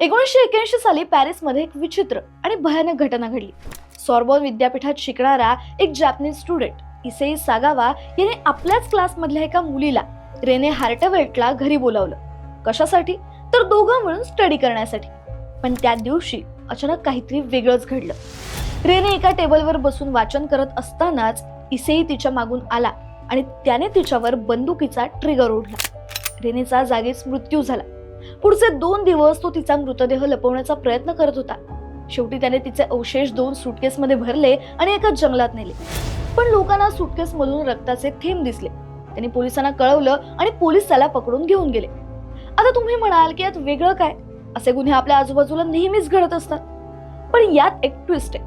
एकोणीसशे एक्याऐंशी साली पॅरिसमध्ये एक विचित्र आणि भयानक घटना घडली. सॉर्बॉन विद्यापीठात शिकणारा एक जॅपनीज स्टुडंट इसेई सागावा याने आपल्याच क्लासमधल्या एका मुलीला रेने हार्टवेल्टला घरी बोलावलं. कशासाठी? तर दोघं मिळून स्टडी करण्यासाठी. पण त्या दिवशी अचानक काहीतरी वेगळंच घडलं. रेने एका टेबलवर बसून वाचन करत असतानाच इसेई तिच्या मागून आला आणि त्याने तिच्यावर बंदुकीचा ट्रिगर ओढला. रेनेचा जागीच मृत्यू झाला. पुढचे दोन दिवस तो तिचा मृतदेह लपवण्याचा प्रयत्न करत होता. शेवटी त्याने तिचे अवशेष दोन सुटकेसमध्ये भरले आणि एका जंगलात नेले. पण लोकांना सुटकेस मधून रक्ताचे थेंब दिसले. त्यांनी पोलिसांना कळवलं आणि पोलीस त्याला पकडून घेऊन गेले. आता तुम्ही म्हणाल की यात वेगळं काय? असे गुन्हे आपल्या आजूबाजूला नेहमीच घडत असतात. पण यात एक ट्विस्ट आहे.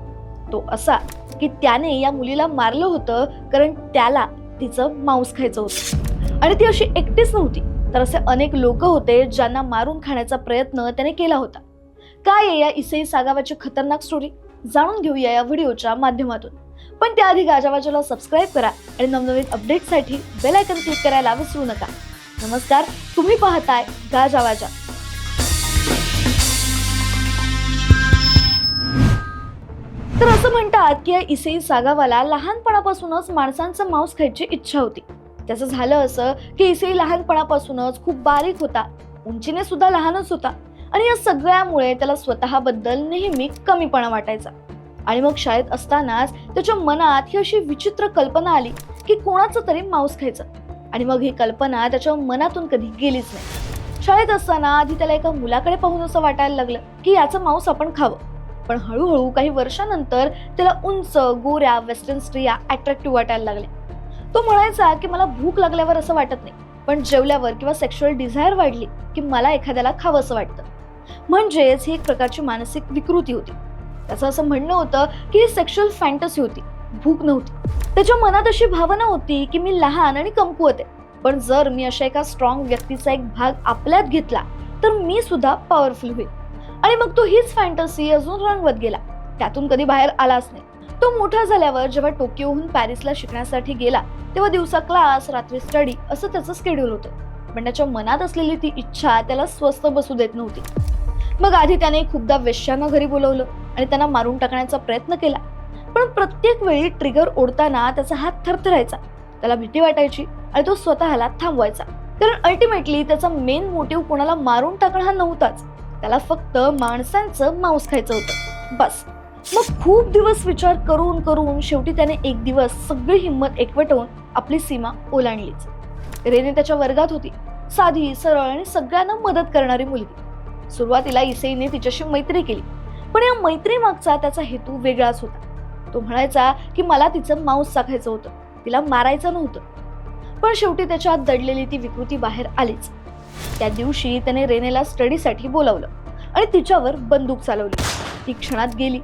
तो असा की त्याने या मुलीला मारलं होतं कारण त्याला तिचं मांस खायचं होतं. आणि ती अशी एकटीच नव्हती. तर असे अनेक लोक होते ज्यांना मारून खाण्याचा प्रयत्न त्याने केला होता. काय आहे या इसई सागावाची खतरनाक स्टोरी जाणून घेऊया या व्हिडिओच्या माध्यमातून. पण त्याआधी गाजावाजाला सबस्क्राईब करा आणि नवनवीन अपडेटसाठी बेल आयकन क्लिक करायला विसरू नका. नमस्कार तुम्ही पाहताय गाजावाजा तर असं म्हणतात की या इसई सागावाला लहानपणापासूनच माणसांचं मांस खायची इच्छा होती. त्याचं झालं असं की इसेई लहानपणापासूनच खूप बारीक होता. उंचीने सुद्धा लहानच होता. आणि या सगळ्यामुळे त्याला स्वतःबद्दल नेहमी कमीपणा वाटायचा. आणि मग शाळेत असतानाच त्याच्या मनात ही अशी विचित्र कल्पना आली की कोणाचं तरी मांस खायचं. आणि मग ही कल्पना त्याच्या मनातून कधी गेलीच नाही. शाळेत असताना आधी त्याला एका मुलाकडे पाहून असं वाटायला लागलं की याचं मांस आपण खावं. पण हळूहळू काही वर्षानंतर त्याला उंच गोऱ्या वेस्टर्न स्त्रिया अट्रॅक्टिव्ह वाटायला लागल्या. तो म्हणायचा की मला भूक लागल्यावर असं वाटत नाही पण जेवल्यावर किंवा सेक्शुअल डिझायर वाढली की मला एखाद्याला खावं असं वाटतं. म्हणजेच ही एक प्रकारची मानसिक विकृती होती. त्याचं असं म्हणणं होतं की ही सेक्शुअल फॅन्टसी होती भूक नव्हती. त्याच्या मनात अशी भावना होती की मी लहान आणि कमकुवत आहे पण जर मी अशा एका स्ट्रॉंग व्यक्तीचा एक भाग आपल्यात घेतला तर मी सुद्धा पॉवरफुल होईल. आणि मग तो हीच फॅन्टसी अजून रंगवत गेला. त्यातून कधी बाहेर आलाच नाही. तो मोठा झाल्यावर जेव्हा टोकियोहून पॅरिसला शिकण्यासाठी गेला तेव्हा दिवसा क्लास रात्री स्टडी असं त्याचं स्केड्यूल होतं. पण त्याच्या मनात असलेली ती इच्छा त्याला स्वस्त बसू देत नव्हती. मग आधी त्याने खूपदा वेश्यांना घरी बोलवलं आणि त्यांना मारून टाकण्याचा प्रयत्न केला. पण प्रत्येक वेळी ट्रिगर ओढताना त्याचा हात थरथरायचा. त्याला भीती वाटायची आणि तो स्वतःला थांबवायचा. कारण अल्टिमेटली त्याचा मेन मोटिव्ह कोणाला मारून टाकणं हा नव्हताच. त्याला फक्त माणसांचं मांस खायचं होतं. बस. मग खूप दिवस विचार करून करून शेवटी त्याने एक दिवस सगळी हिंमत एकवटवून आपली सीमा ओलांडलीच. रेने त्याच्या वर्गात होती. साधी सरळ आणि सगळ्यांना मदत करणारी मुलगी. सुरुवातीला इसेईने तिच्याशी मैत्री केली. पण या मैत्री मागचा त्याचा हेतू वेगळाच होता. तो म्हणायचा की मला तिचं मांस चाखायचं होतं. तिला मारायचं नव्हतं. पण शेवटी त्याच्या दडलेली ती विकृती बाहेर आलीच. त्या दिवशी त्याने रेनेला स्टडीसाठी बोलावलं आणि तिच्यावर बंदूक चालवली. ती क्षणात गेली.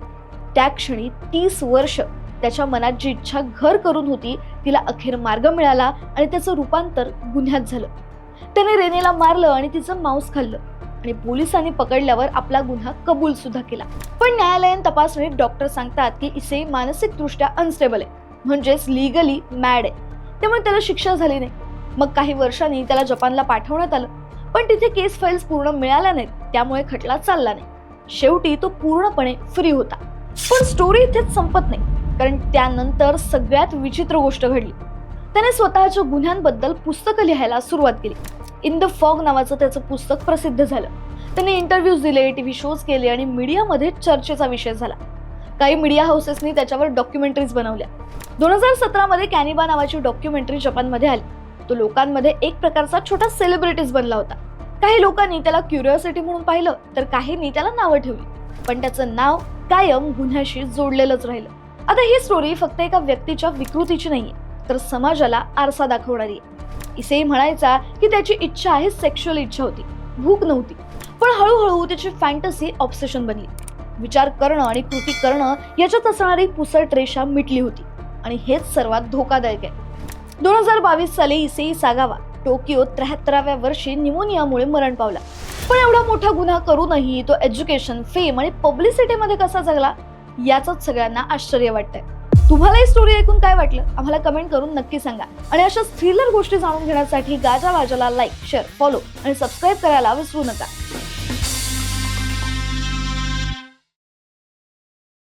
त्या क्षणी तीस वर्ष त्याच्या मनात जी इच्छा घर करून होती तिला अखेर मार्ग मिळाला आणि त्याचं रूपांतर गुन्ह्यात झालं. त्याने रेनेला मारलं आणि तिचं मांस खाल्लं आणि पोलिसांनी पकडल्यावर आपला गुन्हा कबूल सुद्धा केला. पण न्यायालयीन तपासणीत डॉक्टर सांगतात की इसे मानसिकदृष्ट्या अनस्टेबल आहे म्हणजेच लिगली मॅड आहे. त्यामुळे त्याला शिक्षा झाली नाही. मग काही वर्षांनी त्याला जपानला पाठवण्यात आलं. पण तिथे केस फाईल्स पूर्ण मिळाल्या नाहीत त्यामुळे खटला चालला नाही. शेवटी तो पूर्णपणे फ्री होता. पण स्टोरी इथेच संपत नाही. कारण त्यानंतर सगळ्यात विचित्र गोष्ट घडली. त्याने स्वतःच्या गुन्ह्यांबद्दल पुस्तकं लिहायला सुरुवात केली. इन द फॉग नावाचं त्याचं पुस्तक प्रसिद्ध झालं. त्याने इंटरव्ह्यूज दिले टीव्ही शोज केले आणि मीडियामध्ये चर्चेचा विषय झाला. काही मीडिया हाऊसेसनी त्याच्यावर डॉक्युमेंटरीज बनवल्या. दोन हजार सतरामध्ये कॅनिबा नावाची डॉक्युमेंटरी जपानमध्ये आली. तो लोकांमध्ये एक प्रकारचा छोटा सेलिब्रिटीज बनला होता. काही लोकांनी त्याला क्युरिओसिटी म्हणून पाहिलं तर काहींनी त्याला नावं ठेवली. पण त्याचं नाव कायम गुन्ह्याशी जोडलेलंच राहिलं. आता ही स्टोरी फक्त एका व्यक्तीच्या विकृतीची नाहीये तर समाजाला आरसा दाखवणारी आहे. इसेही म्हणायचा की त्याची इच्छा आहे सेक्शुअल इच्छा होती भूक नव्हती. पण हळूहळू त्याची फॅन्टसी ऑब्सेशन बनली. विचार करणं आणि कृती करणं याच्यात असणारी पुसट रेषा मिटली होती. आणि हेच सर्वात धोकादायक आहे. दोन हजार बावीस साली इसेई सागावा टोकियो त्र्याहत्तराव्या वर्षी निमोनियामुळे मरण पावला. पण एवढा मोठा गुन्हा करूनही तो एज्युकेशन फेम आणि पब्लिसिटीमध्ये कसा जगला याच सगळ्यांना आश्चर्य वाटतंय. तुम्हाला ही स्टोरी ऐकून काय वाटलं? आम्हाला कमेंट करून नक्की सांगा. आणि अशा थ्रिलर गोष्टी जाणून घेण्यासाठी गाजा वाजाला लाईक शेअर फॉलो आणि सबस्क्राईब करायला विसरू नका.